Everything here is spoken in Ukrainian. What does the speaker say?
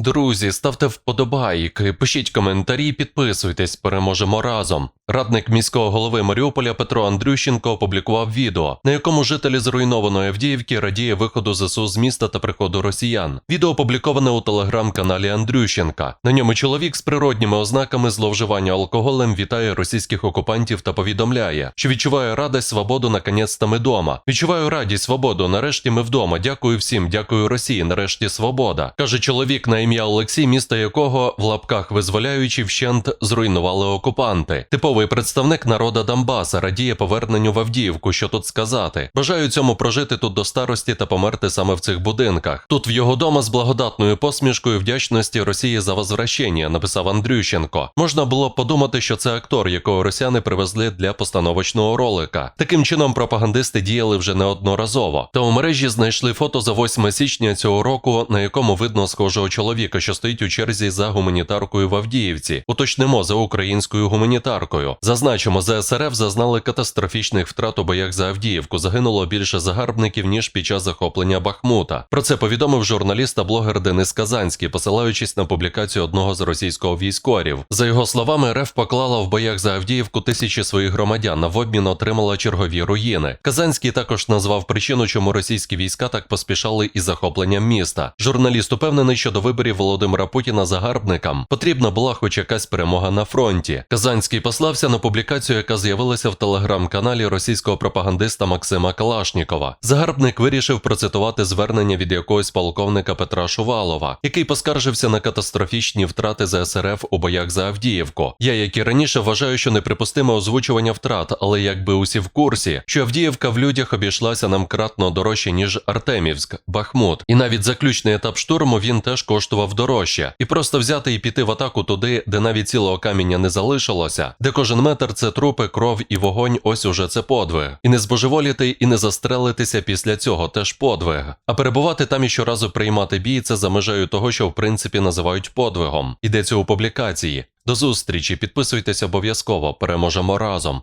Друзі, ставте вподобайки, пишіть коментарі, підписуйтесь, переможемо разом. Радник міського голови Маріуполя Петро Андрющенко опублікував відео, на якому жителі зруйнованої Авдіївки радіє виходу ЗСУ з міста та приходу росіян. Відео опубліковане у телеграм-каналі Андрющенка. На ньому чоловік з природніми ознаками зловживання алкоголем вітає російських окупантів та повідомляє, що відчуває радість, свободу, наконець-то ми дома. Відчуваю радість, свободу. Нарешті ми вдома. Дякую всім, дякую Росії. Нарешті свобода. каже чоловік на ім'я Олексій, місто якого в лапках визволяючи вщент зруйнували окупанти. Типовий представник народа Донбаса радіє поверненню в Авдіївку. Що тут сказати? Бажаю цьому прожити тут до старості та померти саме в цих будинках. Тут в його дома з благодатною посмішкою вдячності Росії за возвращення, написав Андрющенко. Можна було подумати, що це актор, якого росіяни привезли для постановочного ролика. Таким чином пропагандисти діяли вже неодноразово. Та у мережі знайшли фото за 8 січня цього року, на якому видно схожого чоловіка, що стоїть у черзі за гуманітаркою в Авдіївці. Уточнимо за українською гуманітаркою. Зазначимо, ЗСРФ зазнали катастрофічних втрат у боях за Авдіївку. Загинуло більше загарбників ніж під час захоплення Бахмута. Про це повідомив журналіст та блогер Денис Казанський, посилаючись на публікацію одного з російського військорів. За його словами, РФ поклала в боях за Авдіївку тисячі своїх громадян, а в обмін отримала чергові руїни. Казанський також назвав причину, чому російські війська так поспішали із захопленням міста. Журналіст упевнений, що до виборів Володимира Путіна загарбникам потрібна була хоч якась перемога на фронті. Казанський послався на публікацію, яка з'явилася в телеграм-каналі російського пропагандиста Максима Калашнікова. Загарбник вирішив процитувати звернення від якогось полковника Петра Шувалова, який поскаржився на катастрофічні втрати ЗСРФ у боях за Авдіївку. Я, як і раніше, вважаю, що неприпустиме озвучування втрат, але якби усі в курсі, що Авдіївка в людях обійшлася нам кратно дорожче, ніж Артемівськ, Бахмут. І навіть заключний етап штурму він теж коштував дорожче. І просто взяти і піти в атаку туди, де навіть цілого каміння не залишилося, де кожен метр це трупи, кров і вогонь, ось уже це подвиг. І не збожеволіти, і не застрелитися після цього теж подвиг. А перебувати там і щоразу приймати бій це за межею того, що в принципі називають подвигом. Йдеться у публікації. До зустрічі, підписуйтесь обов'язково, переможемо разом.